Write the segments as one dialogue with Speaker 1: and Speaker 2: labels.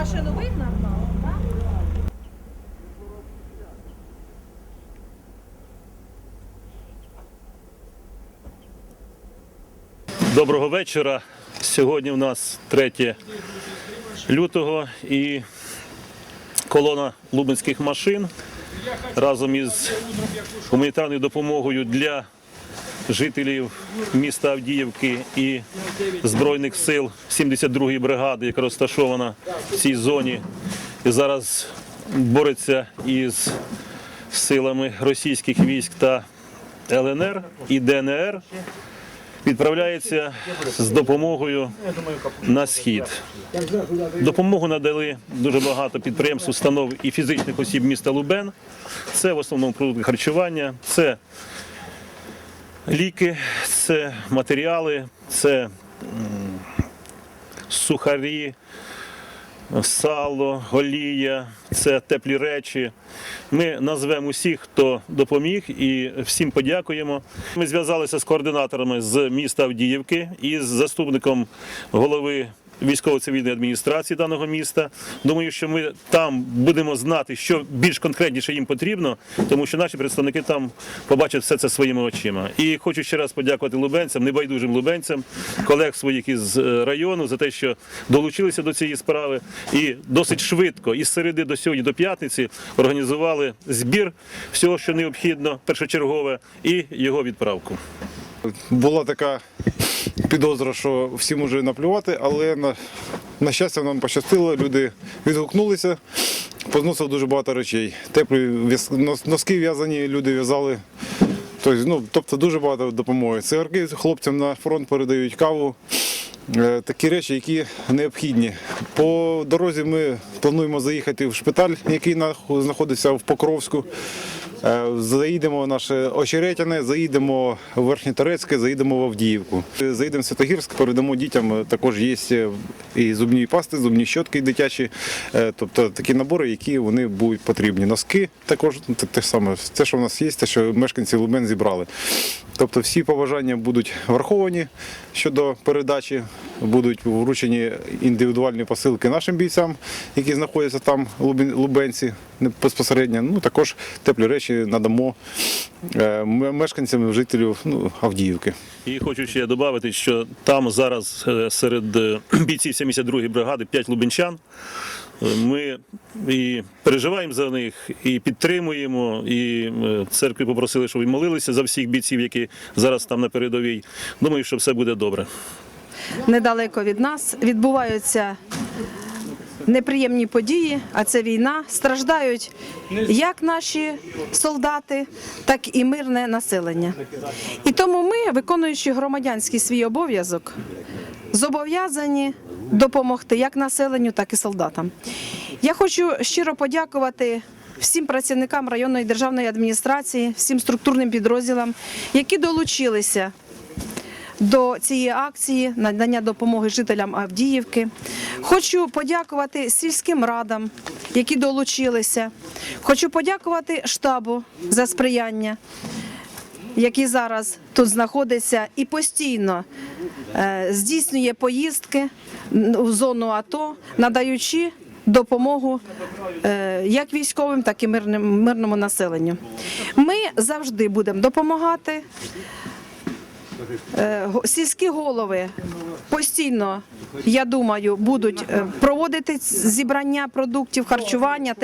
Speaker 1: машину так?
Speaker 2: Доброго вечора. Сьогодні у нас 3 лютого і колона лубенських машин разом із гуманітарною допомогою для жителів міста Авдіївки і Збройних сил 72-ї бригади, яка розташована в цій зоні. І зараз бореться із силами російських військ та ЛНР і ДНР відправляється з допомогою на схід. Допомогу надали дуже багато підприємств, установ і фізичних осіб міста Лубен. Це в основному продукти харчування, це ліки, це матеріали, це сухарі, сало, олія, це теплі речі. Ми назвемо усіх, хто допоміг, і всім подякуємо. Ми зв'язалися з координаторами з міста Авдіївки і з заступником голови. Військово-цивільної адміністрації даного міста. Думаю, що ми там будемо знати, що більш конкретніше їм потрібно, тому що наші представники там побачать все це своїми очима. І хочу ще раз подякувати лубенцям, небайдужим лубенцям, колег своїх із е, району за те, що долучилися до цієї справи і досить швидко, із середи до сьогодні, до п'ятниці, організували збір всього, що необхідно, першочергове, і його відправку.
Speaker 3: Була така підозра, що всі може наплювати, але на, на щастя нам пощастило, люди відгукнулися, позносили дуже багато речей. Теплі носки в'язані, люди в'язали. Тобто, ну, тобто дуже багато допомоги. Цигарки хлопцям на фронт передають каву. Е, Такі речі, які необхідні. По дорозі ми плануємо заїхати в шпиталь, який знаходиться в Покровську. Е, Заїдемо в наше Очеретяне, заїдемо в Верхньоторецьке, заїдемо в Авдіївку. Заїдемо в Святогірськ, передамо дітям. е, Також є е, і зубні пасти, зубні щотки дитячі, тобто такі набори, які вони будуть потрібні. Носки також те, саме, те, що в нас є, те, що мешканці Лубен зібрали. Тобто всі побажання будуть враховані щодо передачі, будуть вручені індивідуальні посилки нашим бійцям, які знаходяться там, лубенці безпосередньо. Ну також теплі речі надамо е, мешканцям, жителів ну, Авдіївки.
Speaker 2: І хочу ще додати, що там зараз е, серед е, бійців 72-ї бригади 5 лубенчан. Ми і переживаємо за них, і підтримуємо. І е, церкві попросили, щоб і молилися за всіх бійців, які зараз там на передовій. Думаю, що все буде добре.
Speaker 1: Недалеко від нас відбуваються неприємні події, а це війна. Страждають як наші солдати, так і мирне населення. І тому ми, виконуючи громадянський свій обов'язок, зобов'язані допомогти як населенню, так і солдатам. Я хочу щиро подякувати. Всім працівникам районної державної адміністрації, всім структурним підрозділам, які долучилися до цієї акції надання допомоги жителям Авдіївки. Хочу подякувати сільським радам, які долучилися. Хочу подякувати штабу за сприяння, який зараз тут знаходиться і постійно здійснює поїздки в зону АТО, надаючи допомогу е, як військовим, так і мирному населенню. Ми завжди будемо допомагати. Е, Сільські голови постійно, я думаю, будуть е, проводити зібрання продуктів харчування,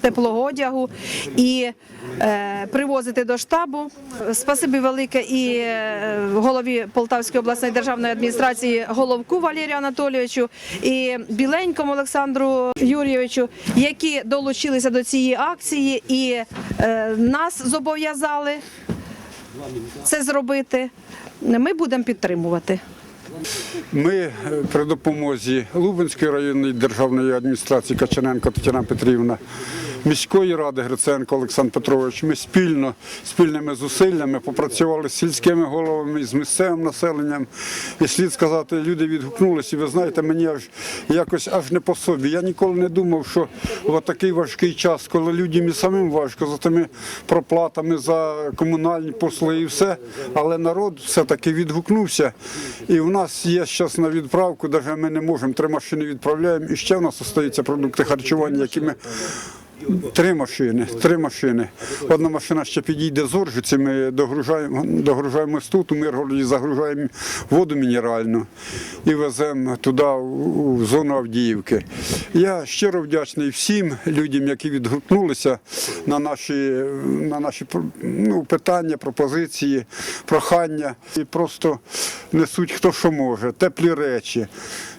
Speaker 1: тепло, одягу і е, привозити до штабу. Спасибі велике і голові Полтавської обласної державної адміністрації Головку Валерію Анатолійовичу і Біленькому Олександру Юрійовичу, які долучилися до цієї акції і нас зобов'язали це зробити. Ми будемо підтримувати.
Speaker 4: Ми е, при допомозі Лубенської районної державної адміністрації Качаненко Тетяна Петрівна міської ради Гриценко Олександр Петрович. Ми спільно, спільними зусиллями попрацювали з сільськими головами, з місцевим населенням. І слід сказати, люди відгукнулися. І ви знаєте, мені аж якось аж не по собі. Я ніколи не думав, що в такий важкий час, коли людям і самим важко за тими проплатами за комунальні послуги і все, але народ все-таки відгукнувся. І в нас є зараз на відправку, навіть ми не можемо, три машини відправляємо, і ще в нас залишаються продукти харчування, які ми. Три машини, три машини. Одна машина ще підійде з Оржиці, ми догружаємо, догружаємось тут, у Миргороді загружаємо воду мінеральну і веземо туди, в зону Авдіївки. Я щиро вдячний всім людям, які відгукнулися на наші, на наші ну, питання, пропозиції, прохання. І просто несуть хто що може, теплі речі,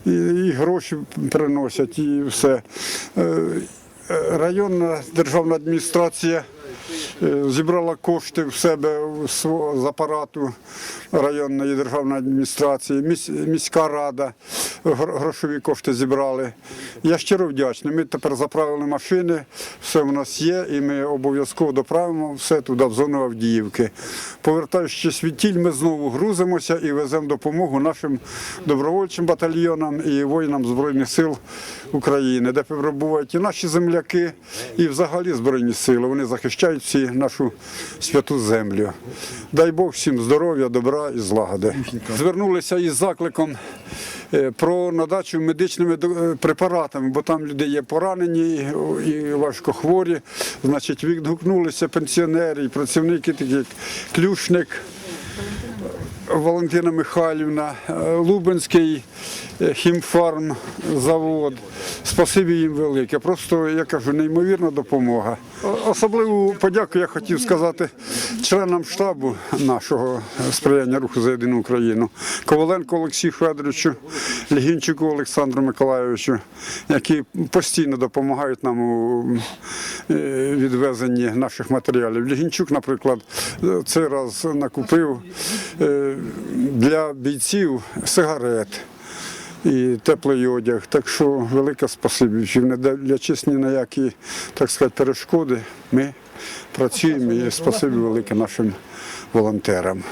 Speaker 4: і, і гроші приносять, і все. Е, Районна державна адміністрація зібрала кошти в себе з апарату районної державної адміністрації, міська рада грошові кошти зібрали. Я щиро вдячний. Ми тепер заправили машини, все в нас є, і ми обов'язково доправимо все туди, в зону Авдіївки. Повертаючись від тіль, ми знову грузимося і веземо допомогу нашим добровольчим батальйонам і воїнам Збройних сил України, де перебувають і наші земляки, і взагалі Збройні сили. Вони захищають всі нашу святу землю. Дай Бог всім здоров'я, добра і злагоди. Звернулися із закликом е, про надачу медичними е, препаратами, бо там люди є поранені і важкохворі. Значить, відгукнулися пенсіонери і працівники, такі як Клюшник. Валентина Михайлівна, е, Лубенський е, хімфарм завод. Спасибі їм велике. Просто я кажу, неймовірна допомога. Особливу подяку я хотів сказати членам штабу нашого сприяння руху за єдину Україну, Коваленко Олексію Федоровичу, Лігінчику Олександру Миколайовичу, які постійно допомагають нам у е, відвезенні наших матеріалів. Лігінчук, наприклад, цей раз накупив е, для бійців сигарет і теплий одяг. Так що велике спасибі. Не дивлячись ні на які, так сказати, перешкоди, ми працюємо і спасибі велике нашим волонтерам.